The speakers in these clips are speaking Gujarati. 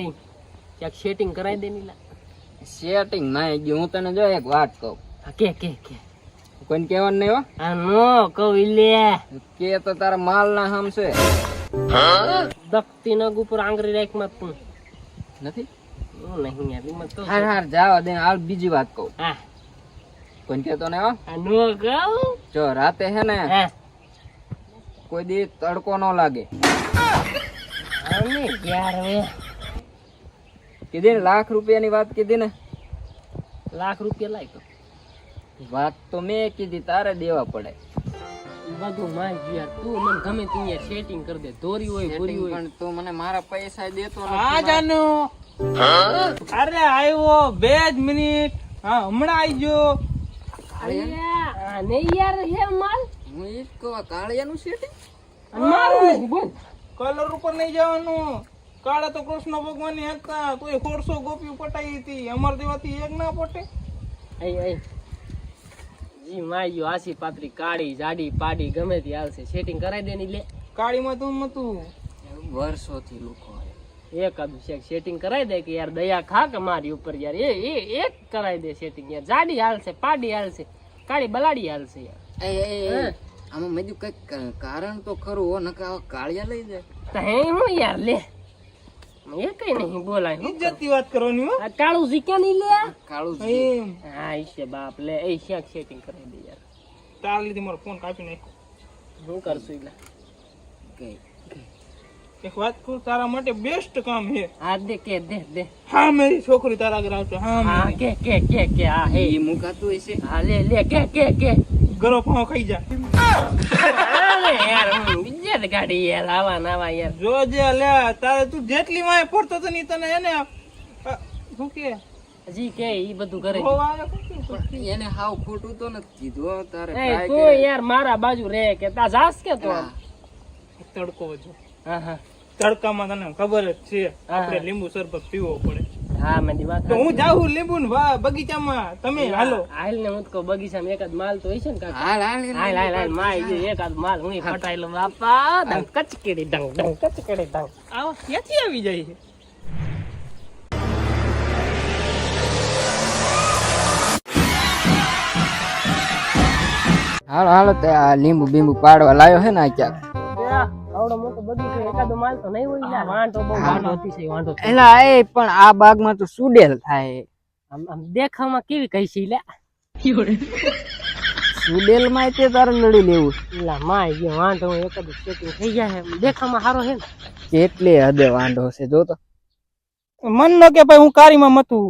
એ ક્યાંક સેટિંગ કરાવી દે નીલા. સેટિંગ ના ગયું હું તને જો એક વાત કહું. કે કે કે. કોઈને કહેવાનું નહીં હો. આ નો કહું લે. કે તો તારા માલ ના હમ છે. દખતી નગ ઉપર આંગળી રાખ મત તું. નથી? હું નહીં યાર મત તો હાર હાર જાવ દે હાલ બીજી વાત કહું. હા. કોઈને કહેતો નહીં હો? આ નો કહું. જો રાતે હે ને કોઈ દી તડકો ન લાગે. આને યાર હવે. કીધી ને લાખ રૂપિયાની વાત કીધી ને? લાખ રૂપિયા લાય તો. વાત તો મેં કીધી તારે દેવા પડે. બધું માં યાર. તું મને ગમે તું યાર સેટિંગ કરી દે. ધોરી હોય બોરી હોય. પણ તું મને મારા પૈસા દેતો હા જાનુ. અરે આવ્યો બે જ મિનિટ. હા હમણાં આવી ગયો નહીં યાર હે માલ. હું ઈ જ કાળિયાનું સેટિંગ મારું બોલ. કલર ઉપર નહીં જવાનું. કાળા તો કૃષ્ણ ભગવાનની હતા કોઈ સોળસો ગોપીઓ પટાઈ હતી. અમાર દેવાથી એક ના પટે. જી માયો આસી પાતરી કાળી જાડી પાડી ગમે તે આવશે સેટિંગ કરાવી દે ની લે. કાળીમાં તું નતું વર્ષોથી લોકો એક અભિષેક સેટિંગ કરાવી દે કે યાર દયા ખા કે મારી ઉપર યાર. એ એ એક કરાવી દે સેટિંગ યાર. જાડી હાલશે પાડી હાલશે કાળી બલાડી હાલશે યાર. એ એ, એ આમાં મેં કંઈક કારણ તો ખરું હો નકા કાળિયા લઈ જાય. તો હે હું યાર લે. એ કઈ નહીં બોલાય ઇજ્જતની વાત કરવાની હો. આ કાળું ક્યાં નહીં લે? કાળું જી હા ઈશે બાપ લે એ શેક સેટિંગ કરી દે યાર. તાર લીધે મારો ફોન કાપી નાખ્યો. હું કરશું એટલે કઈ? એક વાત કહું તારા માટે બેસ્ટ કામ છે. હા દે કે દે દે. હા મેરી છોકરી તારા ઘરે આવશે હા હા કે કે કે કે આ હે. એ મુકાતું હશે? હા લે લે કે કે કે. ગરો પાવ ખાઈ જા જ. ગાડી યાર આવા નાવા યાર. જોજે લે તારે તું જેટલી વાય પડતો તો ની તને એને શું કે? હજી કે ઈ બધું કરે ખોવ આવે શું કે? એને હાવ ખોટું તો નથી કીધું તારે તું યાર મારા બાજુ રે કે તા જાસ કે તો? તડકો જો હા હા. તડકામાં તને ખબર જ છે. આપણે લીંબુ શરબત પીવો પડે. હા મેં વાત તો હું જાઉં લીંબુ ને વા બગીચામાં. તમે હાલો. હાલ ને હું તો બગીચામાં એકાદ માલ તો હશે ને કાકા. હાલ હાલ હાલ. હાલ હાલ જો એકાદ માલ હું ફટાઈ બાપા ડંગ કચકેડી ડંગ ડંગ કચકેડી ડંગ આવો ક્યાંથી આવી જાય છે. હાલો હાલો તે આ લીંબુ બીંબુ પાડવા લાવ્યો હે ને આ ક્યાંક? એકાદો માલ તો નહીં હોય વાંઢો બહુ વાંઢો અતિશય વાંઢો એલા એ પણ આ બાગમાં તો સુડેલ થાય. આમ આમ દેખાવમાં કેવી કઈ છે લે. સુડેલમાં તે તારે લડી લેવું એલા માય જે વાંઢો એકાદું સેટિંગ થઈ જાય છે. દેખાવમાં સારો છે ને? કેટલી હદે વાંઢો છે જો તો. મન નો કે ભાઈ હું કારીમાં મતું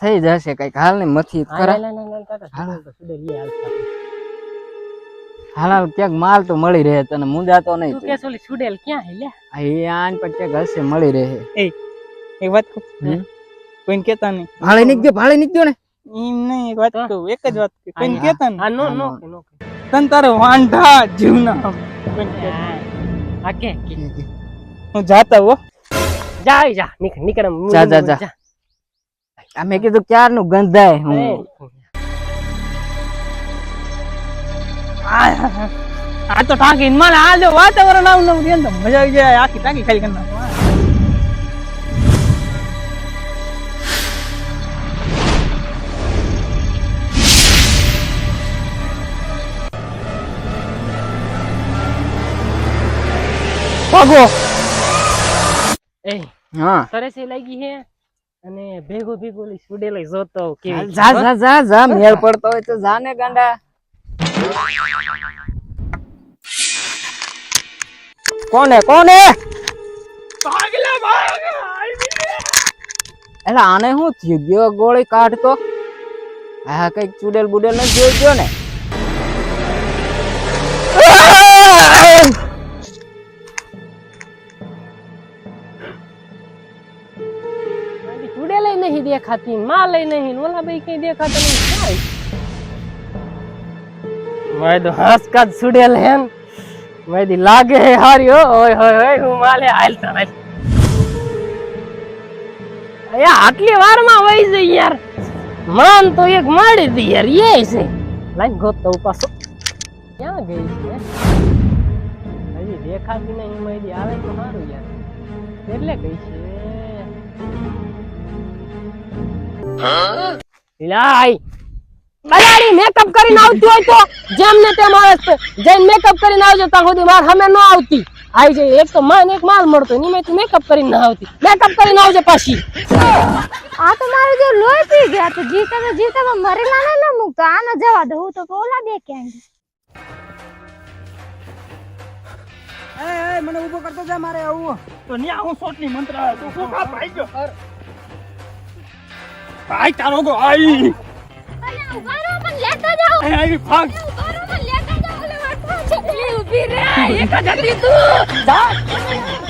થઈ જશે કંઈક. હાલ ને મથી ખરા હાલ, તો ક્યાંક માલ તો મળી રહે તને મુંજાતો નહીં તું કે ઓલી સુડેલ ક્યાં હે લે. આ આન પર ક્યાંક હશે મળી રહે. એ એક વાત કહું. કોઈને કેતા નહીં. ભાળે નીકળ્યો ભાળે નીકળ્યો ને. એમ નહીં એક વાત કહું એક જ વાત કોઈને કેતા નહીં. આ નો નો હા, નો કે. તારે વાંઢા જીવના કોઈને કહેતા આ કે. હું જાતા હો. જા ઈ જા નીકળ નીકળ જા, જા, જા. મેં કીધું ક્યારનું ગંધાય હું? આ તો ટાંકી મને આ જો વાતાવરણ આવું નવું રહે તો મજા આવી જાય. આખી ટાંકી ખાલી કરી નાખો. ભાગો. એ હા. સરસ લાગી હે અને ભેગો ભેગો સુડેલ જોતો કે જા જા જા જા મેળ પડતો હોય તો જાને ગાંડા. કોને કોને? એટલે આને શું થયું? ગયો ગોળી કાઢતો? હા કંઈક ચુડેલ બુડેલ ને જોઈ ગયો ને ચુડેલ નહીં દેખાતી માં લઈ નહીં. ઓલા ભાઈ કઈ દેખાતા નહીં. મારે તો હાસકાત સુડેલ હેન. ને. દી લાગે હે હારી હો ઓય હોય હોય હું માલે હાલ અયા આટલી વારમાં વહી જઈ યાર. માન તો એક માડી દી યાર એ છે. લાઈન ગોતો પાછો. ક્યાં ગઈ છે? હજી દેખાતી નહીં મારી આવે તો સારું યાર. એટલે ગઈ છે. લાય બલાડી મેકઅપ કરીને આવતી હોય તો જેમ ને તેમ આવે છે. જઈને મેકઅપ કરીને આવજો ત્યાં સુધી માર હમે ન આવતી. આવી જાય એક તો માન એક માલ મળતો ની મેં મેકઅપ કરીને ના આવતી. મેકઅપ કરીને આવજે પાછી. આ તો મારું જે લોહી પી ગયા તો જીતા તો જીતા મરેલા ને ના મૂકતો. આને જવા દો. હું તો ઓલા બે ક્યાં મને ઊભો કરતો જા મારે આવું. તો ની આવું શોટની મંત્ર તો કા ભાઈ ગયો? ભાઈ તારો ગો આઈ. ઊભા રહો પણ લેતા જાઓ. આઈ આઈ ભાગ. ઊભા રહો પણ લેતા જાઓ. ઓલે વાટવા છે. ઊભી રે એક જ હતી તું.